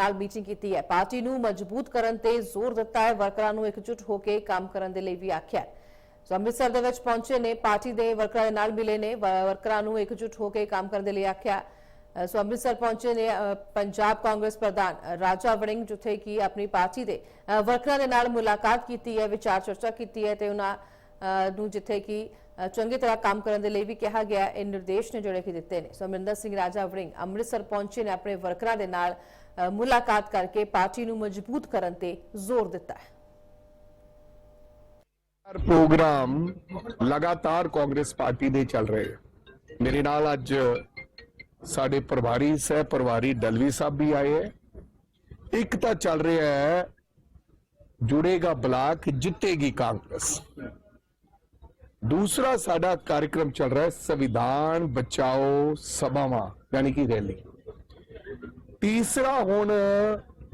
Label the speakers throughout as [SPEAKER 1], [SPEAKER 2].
[SPEAKER 1] ਨਾਲ ਮੀਟਿੰਗ ਕੀਤੀ ਹੈ। ਪਾਰਟੀ ਨੂੰ ਮਜ਼ਬੂਤ ਕਰਨ ਤੇ ਜ਼ੋਰ ਦਿੱਤਾ ਹੈ। ਵਰਕਰਾਂ ਨੂੰ ਇਕਜੁੱਟ ਹੋ ਕੇ ਕੰਮ ਕਰਨ ਦੇ ਲਈ ਵੀ ਆਖਿਆ ਸੋ ਅੰਮ੍ਰਿਤਸਰ ਦੇ ਵਿੱਚ ਪਹੁੰਚੇ ਨੇ। ਪਾਰਟੀ ਦੇ ਵਰਕਰਾਂ ਦੇ ਨਾਲ ਮਿਲੇ ਨੇ। ਵਰਕਰਾਂ ਨੂੰ ਇਕਜੁੱਟ ਹੋ ਕੇ ਕੰਮ ਕਰਨ ਦੇ ਲਈ ਆਖਿਆ ਸੋ ਅੰਮ੍ਰਿਤਸਰ ਪਹੁੰਚੇ ਨੇ ਪੰਜਾਬ ਕਾਂਗਰਸ ਪ੍ਰਧਾਨ ਰਾਜਾ ਵੜਿੰਗ, ਜਿੱਥੇ ਕਿ ਆਪਣੀ ਪਾਰਟੀ ਦੇ ਵਰਕਰਾਂ ਦੇ ਨਾਲ ਮੁਲਾਕਾਤ ਕੀਤੀ ਹੈ, ਵਿਚਾਰ ਚਰਚਾ ਕੀਤੀ ਹੈ ਤੇ ਉਹਨਾਂ ਨੂੰ ਜਿੱਥੇ ਕਿ ਚੰਗੀ ਤਰ੍ਹਾਂ ਕੰਮ ਕਰਨ ਦੇ ਲਈ ਵੀ ਕਿਹਾ ਗਿਆ। ਹੈ। ਇਹ ਨਿਰਦੇਸ਼ ਨੇ ਜਿਹੜੇ ਕਿ ਦਿੱਤੇ ਨੇ। ਸੋ ਅਮਰਿੰਦਰ ਸਿੰਘ ਰਾਜਾ ਵੜਿੰਗ ਅੰਮ੍ਰਿਤਸਰ ਪਹੁੰਚੇ ਨੇ ਆਪਣੇ ਵਰਕਰਾਂ ਦੇ ਨਾਲ ਮੁਲਾਕਾਤ ਕਰਕੇ ਪਾਰਟੀ ਨੂੰ ਮਜ਼ਬੂਤ ਕਰਨ ਤੇ ਜ਼ੋਰ ਦਿੱਤਾ ਹੈ।
[SPEAKER 2] ਪ੍ਰੋਗਰਾਮ ਲਗਾਤਾਰ ਕਾਂਗਰਸ ਪਾਰਟੀ ਦੇ ਚੱਲ ਰਹੇ ਮੇਰੇ ਨਾਲ ਅੱਜ ਸਾਡੇ ਪ੍ਰਭਾਰੀ ਸਹਿ ਪ੍ਰਭਾਰੀ ਡਲਵੀ ਸਾਹਿਬ ਵੀ ਆਏ ਹੈ। ਇੱਕ ਤਾਂ ਚੱਲ ਰਿਹਾ ਹੈ, ਜੁੜੇਗਾ ਬਲਾਕ, ਜਿੱਤੇਗੀ ਕਾਂਗਰਸ। ਦੂਸਰਾ ਸਾਡਾ ਕਾਰਜਕ੍ਰਮ ਚੱਲ ਰਿਹਾ ਹੈ ਸੰਵਿਧਾਨ ਬਚਾਓ ਸਭਾਵਾਂ, ਯਾਨੀ ਕਿ ਰੈਲੀ। ਤੀਸਰਾ ਹੁਣ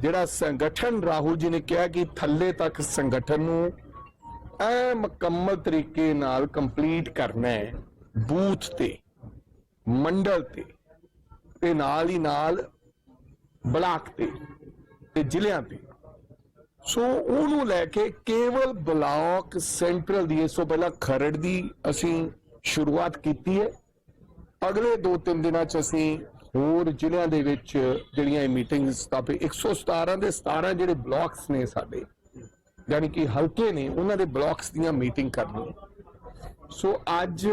[SPEAKER 2] ਜਿਹੜਾ ਸੰਗਠਨ ਰਾਹੁਲ ਜੀ ਨੇ ਕਿਹਾ ਕਿ ਥੱਲੇ ਤੱਕ ਸੰਗਠਨ ਨੂੰ ਐ ਮੁਕੰਮਲ ਤਰੀਕੇ ਨਾਲ ਕੰਪਲੀਟ ਕਰਨਾ ਹੈ, ਬੂਥ ਤੇ, ਮੰਡਲ ਤੇ ਤੇ ਨਾਲ ਹੀ ਨਾਲ ਬਲਾਕ ਤੇ ਤੇ ਜ਼ਿਲ੍ਹਿਆਂ ਤੇ। ਸੋ ਉਹਨੂੰ ਲੈ ਕੇ ਕੇਵਲ ਬਲਾਕ ਸੈਂਟਰਲ ਦੀ ਇਸ ਤੋਂ ਪਹਿਲਾਂ ਖਰੜ ਦੀ ਅਸੀਂ ਸ਼ੁਰੂਆਤ ਕੀਤੀ ਹੈ। ਅਗਲੇ 2-3 ਦਿਨਾਂ ਚ ਅਸੀਂ ਹੋਰ ਜ਼ਿਲ੍ਹਿਆਂ ਦੇ ਵਿੱਚ ਜਿਹੜੀਆਂ ਇਹ ਮੀਟਿੰਗਸ ਸਥਾਪਿਤ 117 ਦੇ 17 ਜਿਹੜੇ ਬਲਾਕਸ ਨੇ ਸਾਡੇ, ਯਾਨੀ ਕਿ ਹਲਕੇ ਨੇ, ਉਹਨਾਂ ਦੇ ਬਲਾਕਸ ਦੀਆਂ ਮੀਟਿੰਗ ਕਰਨੀ ਸੋ ਅੱਜ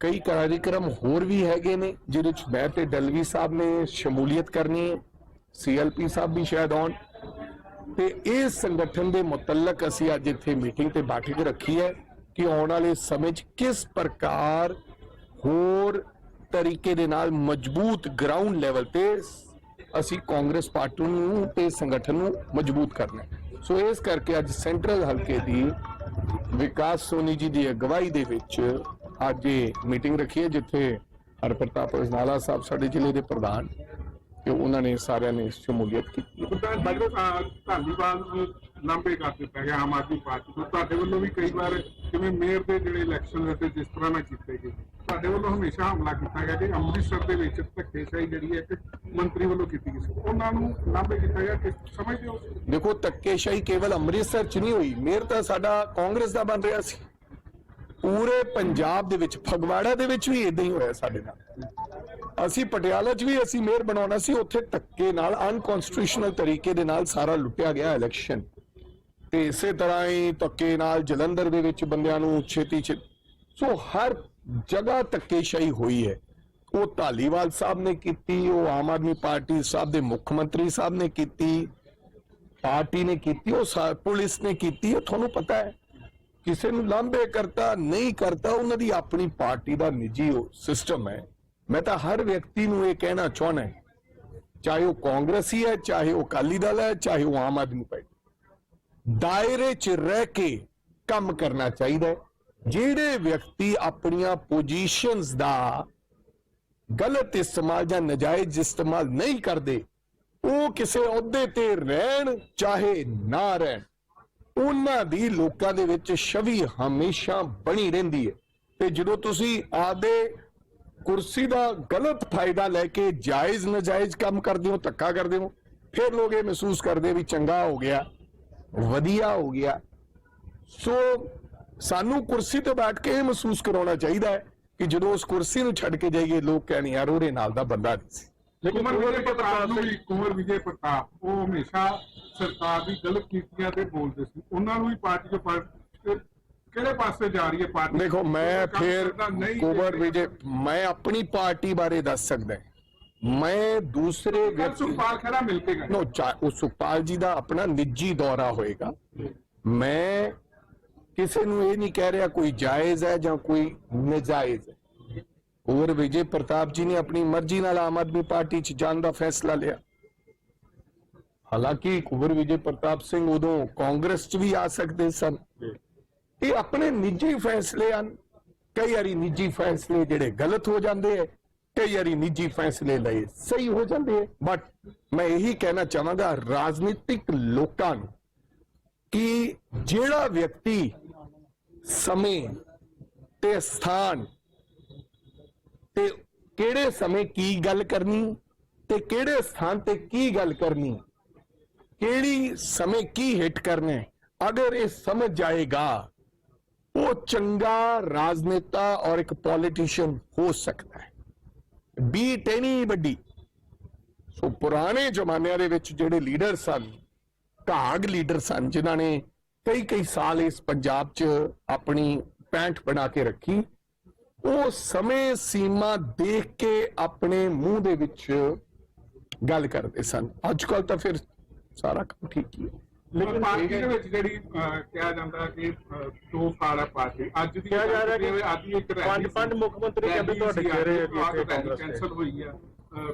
[SPEAKER 2] ਕਈ ਕਾਰਜਕ੍ਰਮ ਹੋਰ ਵੀ ਹੈਗੇ ਨੇ, ਜਿਹਦੇ ਚ ਮੈਂ ਤੇ ਡਲਵੀ ਸਾਹਿਬ ਨੇ ਸ਼ਮੂਲੀਅਤ ਕਰਨੀ ਹੈ, ਸੀਐਲਪੀ ਸਾਹਿਬ ਵੀ ਸ਼ਾਇਦ ਆਉਣ ਤੇ ਇਸ ਸੰਗਠਨ ਦੇ ਮੁਤਲਕ ਅਸੀਂ ਅੱਜ ਇੱਥੇ ਮੀਟਿੰਗ ਤੇ ਬੈਠਕ ਰੱਖੀ ਹੈ ਕਿ ਆਉਣ ਵਾਲੇ ਸਮੇਂ 'ਚ ਕਿਸ ਪ੍ਰਕਾਰ ਹੋਰ ਤਰੀਕੇ ਦੇ ਨਾਲ ਮਜ਼ਬੂਤ ਗਰਾਊਂਡ ਲੈਵਲ ਤੇ ਅਸੀਂ ਕਾਂਗਰਸ ਪਾਰਟੀ ਨੂੰ ਤੇ ਸੰਗਠਨ ਨੂੰ ਮਜ਼ਬੂਤ ਕਰਨਾ ਸੋ ਇਸ ਕਰਕੇ ਅੱਜ ਸੈਂਟਰਲ ਹਲਕੇ ਦੀ ਵਿਕਾਸ ਸੋਨੀ ਜੀ ਦੀ ਅਗਵਾਈ ਦੇ ਵਿੱਚ ਅੱਜ ਇਹ ਮੀਟਿੰਗ ਰੱਖੀ ਹੈ, ਜਿੱਥੇ ਹਰਪ੍ਰਤਾਪ ਰਜਨਾਲਾ ਸਾਹਿਬ ਸਾਡੇ ਜ਼ਿਲ੍ਹੇ ਦੇ ਪ੍ਰਧਾਨ ਤੇ ਉਹਨਾਂ ਨੇ ਸਾਰਿਆਂ ਨੇ ਸ਼ਮੂਲੀਅਤ ਕੀਤੀ
[SPEAKER 3] ਪ੍ਰਧਾਨ ਬਾਜਵਾ ਸਾਹਿਬ ਧਾਲੀਵਾਲ ਨੂੰ ਲਾਂਬੇ ਕਰ ਦਿੱਤਾ ਗਿਆ ਆਮ ਆਦਮੀ ਪਾਰਟੀ ਤੋਂ ਤੁਹਾਡੇ ਵੱਲੋਂ ਵੀ ਕਈ ਵਾਰ ਜਿਵੇਂ ਮੇਅਰ ਦੇ ਜਿਹੜੇ ਇਲੈਕਸ਼ਨ ਤੇ ਜਿਸ ਤਰ੍ਹਾਂ ਨਾਲ ਕੀਤੇ ਗਏ। ਤੁਹਾਡੇ ਵੱਲੋਂ ਹਮੇਸ਼ਾ ਹਮਲਾ ਕੀਤਾ ਗਿਆ ਕਿ ਅੰਮ੍ਰਿਤਸਰ ਦੇ ਵਿੱਚ ਧੱਕੇਸ਼ਾਹੀ ਜਿਹੜੀ ਹੈ ਕਿ ਮੰਤਰੀ ਵੱਲੋਂ ਕੀਤੀ ਗਈ ਸੀ। ਉਹਨਾਂ ਨੂੰ ਲਾਂਬੇ ਕੀਤਾ ਗਿਆ ਕਿ ਸਮਝਦੇ ਹੋ
[SPEAKER 2] ਦੇਖੋ ਧੱਕੇਸ਼ਾਹੀ ਕੇਵਲ ਅੰਮ੍ਰਿਤਸਰ ਚ ਨਹੀਂ ਹੋਈ। ਮੇਅਰ ਤਾਂ ਸਾਡਾ ਕਾਂਗਰਸ ਦਾ ਬਣ ਰਿਹਾ ਸੀ। ਪੂਰੇ ਪੰਜਾਬ ਦੇ ਵਿੱਚ ਫਗਵਾੜਾ ਦੇ ਵਿੱਚ ਵੀ ਇਦਾਂ ਹੀ ਹੋਇਆ ਸਾਡੇ ਨਾਲ। ਅਸੀਂ ਪਟਿਆਲਾ 'ਚ ਵੀ ਅਸੀਂ ਮੇਅਰ ਬਣਾਉਣਾ ਸੀ, ਉੱਥੇ ਧੱਕੇ ਨਾਲ ਅਨਕਨਸਟੀਟਿਊਸ਼ਨਲ ਤਰੀਕੇ ਦੇ ਨਾਲ ਸਾਰਾ ਲੁੱਟਿਆ ਗਿਆ ਇਲੈਕਸ਼ਨ ਤੇ ਇਸੇ ਤਰ੍ਹਾਂ ਹੀ ਧੱਕੇ ਨਾਲ ਜਲੰਧਰ ਦੇ ਵਿੱਚ ਬੰਦਿਆਂ ਨੂੰ ਛੇਤੀ ਛੇ ਸੋ ਹਰ ਜਗ੍ਹਾ ਧੱਕੇਸ਼ਾਹੀ ਹੋਈ ਹੈ। ਉਹ ਧਾਲੀਵਾਲ ਸਾਹਿਬ ਨੇ ਕੀਤੀ, ਉਹ ਆਮ ਆਦਮੀ ਪਾਰਟੀ ਸਾਹਿਬ ਦੇ ਮੁੱਖ ਮੰਤਰੀ ਸਾਹਿਬ ਨੇ ਕੀਤੀ, ਪਾਰਟੀ ਨੇ ਕੀਤੀ, ਉਹ ਸਾ- ਪੁਲਿਸ ਨੇ ਕੀਤੀ ਉਹ ਤੁਹਾਨੂੰ ਪਤਾ ਹੈ। ਕਿਸੇ ਨੂੰ ਲਾਂਭੇ ਕਰਤਾ, ਨਹੀਂ ਕਰਤਾ, ਉਹਨਾਂ ਦੀ ਆਪਣੀ ਪਾਰਟੀ ਦਾ ਨਿੱਜੀ ਸਿਸਟਮ ਹੈ। ਮੈਂ ਤਾਂ ਹਰ ਵਿਅਕਤੀ ਨੂੰ ਇਹ ਕਹਿਣਾ ਚਾਹਣਾ ਹੈ, ਚਾਹੇ ਉਹ ਕਾਂਗਰਸੀ ਹੈ, ਚਾਹੇ ਉਹ ਅਕਾਲੀ ਦਲ ਹੈ, ਚਾਹੇ ਉਹ ਆਮ ਆਦਮੀ ਪਾਰਟੀ, ਦਾਇਰੇ 'ਚ ਰਹਿ ਕੇ ਕੰਮ ਕਰਨਾ ਚਾਹੀਦਾ ਹੈ। ਜਿਹੜੇ ਵਿਅਕਤੀ ਆਪਣੀਆਂ ਪੋਜੀਸ਼ਨਸ ਦਾ ਗਲਤ ਇਸਤੇਮਾਲ ਜਾਂ ਨਜਾਇਜ਼ ਇਸਤੇਮਾਲ ਨਹੀਂ ਕਰਦੇ, ਉਹ ਕਿਸੇ ਅਹੁਦੇ ਤੇ ਰਹਿਣ, ਚਾਹੇ ਨਾ ਰਹਿਣ, ਉਹਨਾਂ ਦੀ ਲੋਕਾਂ ਦੇ ਵਿੱਚ ਛਵੀ ਹਮੇਸ਼ਾ ਬਣੀ ਰਹਿੰਦੀ ਹੈ। ਤੇ ਜਦੋਂ ਤੁਸੀਂ ਆਦੇ ਕੁਰਸੀ ਦਾ ਗਲਤ ਫਾਇਦਾ ਲੈ ਕੇ ਜਾਇਜ਼ ਨਜਾਇਜ਼ ਕੰਮ ਕਰਦੇ ਹੋ ਧੱਕਾ ਕਰਦੇ ਹੋ ਫਿਰ ਲੋਕ ਇਹ ਮਹਿਸੂਸ ਕਰਦੇ ਵੀ ਚੰਗਾ ਹੋ ਗਿਆ ਵਧੀਆ ਹੋ ਗਿਆ। ਸੋ ਸਾਨੂੰ ਕੁਰਸੀ ਤੇ ਬੈਠ ਕੇ ਇਹ ਮਹਿਸੂਸ ਕਰਾਉਣਾ ਚਾਹੀਦਾ ਹੈ ਕਿ ਜਦੋਂ ਉਸ ਕੁਰਸੀ ਨੂੰ ਛੱਡ ਕੇ ਜਾਈਏ ਲੋਕ ਕਹਿਣ ਯਾਰ ਉਹਦੇ ਨਾਲ ਦਾ ਬੰਦਾ ਨਹੀਂ ਸੀ।
[SPEAKER 3] ਕੁਮਰ ਵਿਜੇ ਪ੍ਰਤਾਪ ਨੂੰ ਵੀ ਕੁਮਰ ਵਿਜੇ ਪ੍ਰਤਾਪ ਉਹ ਹਮੇਸ਼ਾ ਸਰਕਾਰ ਦੀ ਗਲਤ ਨੀਤੀਆਂ ਤੇ ਬੋਲਦੇ ਸੀ। ਉਹਨਾਂ ਨੂੰ ਵੀ ਪਾਰਟੀ ਚੋਂ ਕਿਹੜੇ ਪਾਸੇ ਜਾ ਰਹੀ ਹੈ ਪਾਰਟੀ?
[SPEAKER 2] ਦੇਖੋ ਮੈਂ ਫਿਰ ਕੁਵਰ ਵਿਜੇ ਮੈਂ ਆਪਣੀ ਪਾਰਟੀ ਬਾਰੇ ਦੱਸ ਸਕਦਾ। ਮੈਂ ਦੂਸਰੇ ਵਿਅਕਤੀ
[SPEAKER 3] ਸੁਖਪਾਲ ਖਹਿਰਾ ਮਿਲ ਕੇ ਗਏ।
[SPEAKER 2] ਨੋ ਉਹ ਸੁਖਪਾਲ ਜੀ ਦਾ ਆਪਣਾ ਨਿੱਜੀ ਦੌਰਾ ਹੋਏਗਾ। ਮੈਂ ਕਿਸੇ ਨੂੰ ਇਹ ਨਹੀਂ ਕਹਿ ਰਿਹਾ ਕੋਈ ਜਾਇਜ਼ ਹੈ ਜਾਂ ਕੋਈ ਨਜਾਇਜ਼ ਹੈ। ਹੋਰ ਵਿਜੇ ਪ੍ਰਤਾਪ ਜੀ ਨੇ ਆਪਣੀ ਮਰਜ਼ੀ ਨਾਲ ਆਮ ਆਦਮੀ ਪਾਰਟੀ 'ਚ ਜਾਣ ਦਾ ਫੈਸਲਾ ਲਿਆ। ਹਾਲਾਂਕਿ ਕੁਵਰ ਵਿਜੇ ਪ੍ਰਤਾਪ ਸਿੰਘ ਉਦੋਂ ਕਾਂਗਰਸ 'ਚ ਵੀ ਆ ਸਕਦੇ ਸਨ। ਇਹ ਆਪਣੇ ਨਿੱਜੀ ਫੈਸਲੇ ਹਨ। ਕਈ ਵਾਰੀ ਨਿੱਜੀ ਫੈਸਲੇ ਜਿਹੜੇ ਗਲਤ ਹੋ ਜਾਂਦੇ ਹੈ, ਕਈ ਵਾਰੀ ਨਿੱਜੀ ਫੈਸਲੇ ਲਏ ਸਹੀ ਹੋ ਜਾਂਦੇ ਹੈ। ਬਟ ਮੈਂ ਇਹੀ ਕਹਿਣਾ ਚਾਹਾਂਗਾ ਰਾਜਨੀਤਿਕ ਲੋਕਾਂ ਨੂੰ ਕਿ ਜਿਹੜਾ ਵਿਅਕਤੀ ਸਮੇਂ ਤੇ ਸਥਾਨ ਤੇ ਕਿਹੜੇ ਸਮੇਂ ਕੀ ਗੱਲ ਕਰਨੀ ਤੇ ਕਿਹੜੇ ਸਥਾਨ ਤੇ ਕੀ ਗੱਲ ਕਰਨੀ, ਕਿਹੜੀ ਸਮੇਂ ਕੀ ਹਿੱਟ ਕਰਨਾ ਅਗਰ ਇਹ ਸਮਝ ਜਾਏਗਾ ਉਹ ਚੰਗਾ ਰਾਜਨੇਤਾ ਔਰ ਇੱਕ ਪੋਲੀਟੀਸ਼ੀਅਨ ਹੋ ਸਕਦਾ ਹੈ। ਬੀਟ ਐਨੀ ਵੱਡੀ। ਸੋ ਪੁਰਾਣੇ ਜ਼ਮਾਨਿਆਂ ਦੇ ਵਿੱਚ ਜਿਹੜੇ ਲੀਡਰ ਸਨ, ਘਾਗ ਲੀਡਰ ਸਨ, ਜਿਨ੍ਹਾਂ ਨੇ ਕਈ ਕਈ ਸਾਲ ਇਸ ਪੰਜਾਬ 'ਚ ਆਪਣੀ ਪੈਂਠ ਬਣਾ ਕੇ ਰੱਖੀ, ਉਹ ਸਮੇਂ ਸੀਮਾ ਦੇਖ ਕੇ ਆਪਣੇ ਮੂੰਹ ਦੇ ਵਿੱਚ ਗੱਲ ਕਰਦੇ ਸਨ। ਅੱਜ ਕੱਲ ਤਾਂ ਫਿਰ ਸਾਰਾ ਕੰਮ ਠੀਕ ਹੀ ਹੈ।
[SPEAKER 3] ਲੇਕਿਨ ਪਾਰਟੀ ਦੇ ਵਿੱਚ ਜਿਹੜੀ ਅਹ, ਕਿਹਾ ਜਾਂਦਾ ਕਿ ਅਹ, ਦੋ ਸਾਲ ਹੈ ਪਾਰਟੀ। ਅੱਜ ਦੀ
[SPEAKER 4] ਕਿਹਾ ਜਾ ਰਿਹਾ ਕਿ
[SPEAKER 3] ਅੱਜ ਦੀ ਇੱਕ ਰੈਲੀ
[SPEAKER 4] ਪੰਜ-। ਪੰਜ ਮੁੱਖ ਮੰਤਰੀ ਕਹਿੰਦੇ ਤੁਹਾਡੇ ਚਿਹਰੇ ਅੱਗੇ ਕਾਂਗਰਸ ਦੇ।
[SPEAKER 3] ਕੈਂਸਲ ਹੋਈ ਆ।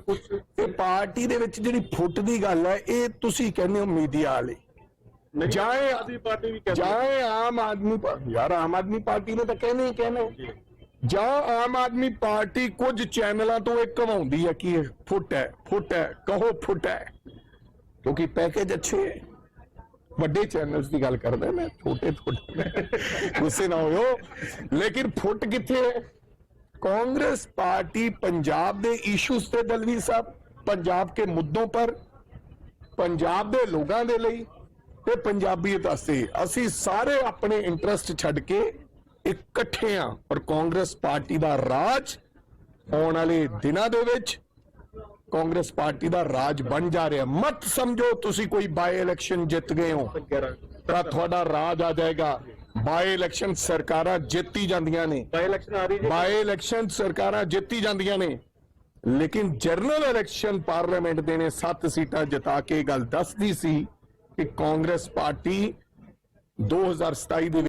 [SPEAKER 3] ਕੁਝ
[SPEAKER 2] ਇਹ ਪਾਰਟੀ ਦੇ ਵਿੱਚ ਜਿਹੜੀ ਫੁੱਟ ਦੀ ਗੱਲ ਹੈ ਇਹ ਤੁਸੀਂ ਕਹਿੰਦੇ ਹੋ ਮੀਡੀਆ ਵਾਲੇ। ਜਾਏ
[SPEAKER 4] ਆਦਮੀ ਪਾਰਟੀ ਵੀ ਕਹਿੰਦੀ
[SPEAKER 2] ਜਾਏ ਆਮ ਆਦਮੀ ਪਾ- ਯਾਰ ਆਮ ਆਦਮੀ ਪਾਰਟੀ ਨੇ ਤਾਂ ਕਹਿੰਦੇ ਹੀ ਕਹਿੰਦੇ ਜਾਂ। ਆਮ ਆਦਮੀ ਪਾਰਟੀ ਕੁਝ ਚੈਨਲਾਂ ਤੋਂ ਇਹ ਕਮਾਉਂਦੀ ਹੈ ਕਿ ਇਹ ਫੁੱਟ ਹੈ ਫੁੱਟ ਹੈ ਕਹੋ ਫੁੱਟ ਹੈ। ਕਿਉਂਕਿ ਪੈਕੇਜ ਅੱਛੇ ਹੈ। ਵੱਡੇ ਚੈਨਲਸ ਦੀ ਗੱਲ ਕਰਦਾ ਮੈਂ ਛੋਟੇ ਥੋੜੇ ਗੁੱਸੇ ਨਾ ਹੋਇਓ ਲੇਕਿਨ ਫੁੱਟ ਕਿੱਥੇ ਹੈ कांग्रेस पार्टी पंजाब ਦੇ ਇਸ਼ੂਜ਼ ਤੇ ਦਲਵੀ ਸਾਹਿਬ ਪੰਜਾਬ ਕੇ ਮੁੱਦੋਂ ਪਰ ਪੰਜਾਬ ਦੇ ਲੋਕਾਂ ਦੇ ਲਈ ਤੇ ਪੰਜਾਬੀਅਤ ਵਾਸਤੇ ਅਸੀਂ ਸਾਰੇ ਆਪਣੇ ਇੰਟਰਸਟ ਛੱਡ ਕੇ ਇਕੱਠੇ ਆ ਔਰ ਕਾਂਗਰਸ ਪਾਰਟੀ ਦਾ ਰਾਜ ਆਉਣ ਵਾਲੇ ਦਿਨਾਂ ਦੇ ਵਿੱਚ ਕਾਂਗਰਸ ਪਾਰਟੀ ਦਾ ਰਾਜ ਬਣ ਜਾ ਰਿਹਾ। ਮਤ ਸਮਝੋ ਤੁਸੀਂ ਕੋਈ ਬਾਈ ਇਲੈਕਸ਼ਨ ਜਿੱਤ ਗਏ ਹੋ। ਤਾਂ ਤੁਹਾਡਾ ਰਾਜ ਆ ਜਾਏਗਾ। ਬਾਈ ਇਲੈਕਸ਼ਨ ਸਰਕਾਰਾਂ ਜਿੱਤੀ ਜਾਂਦੀਆਂ ਨੇ।
[SPEAKER 4] ਬਾਈ ਇਲੈਕਸ਼ਨ ਆ ਰਹੀ ਜੀ।
[SPEAKER 2] ਬਾਈ ਇਲੈਕਸ਼ਨ ਸਰਕਾਰਾਂ ਜਿੱਤੀ ਜਾਂਦੀਆਂ ਨੇ। ਲੇਕਿਨ ਜਨਰਲ ਇਲੈਕਸ਼ਨ ਪਾਰਲੀਮੈਂਟ ਦੇ ਨੇ 7 ਸੀਟਾਂ ਜਿਤਾ ਕੇ। ਇਹ ਗੱਲ ਦੱਸਦੀ ਸੀ ਕਿ ਕਾਂਗਰਸ ਪਾਰਟੀ 2027 ਦੇ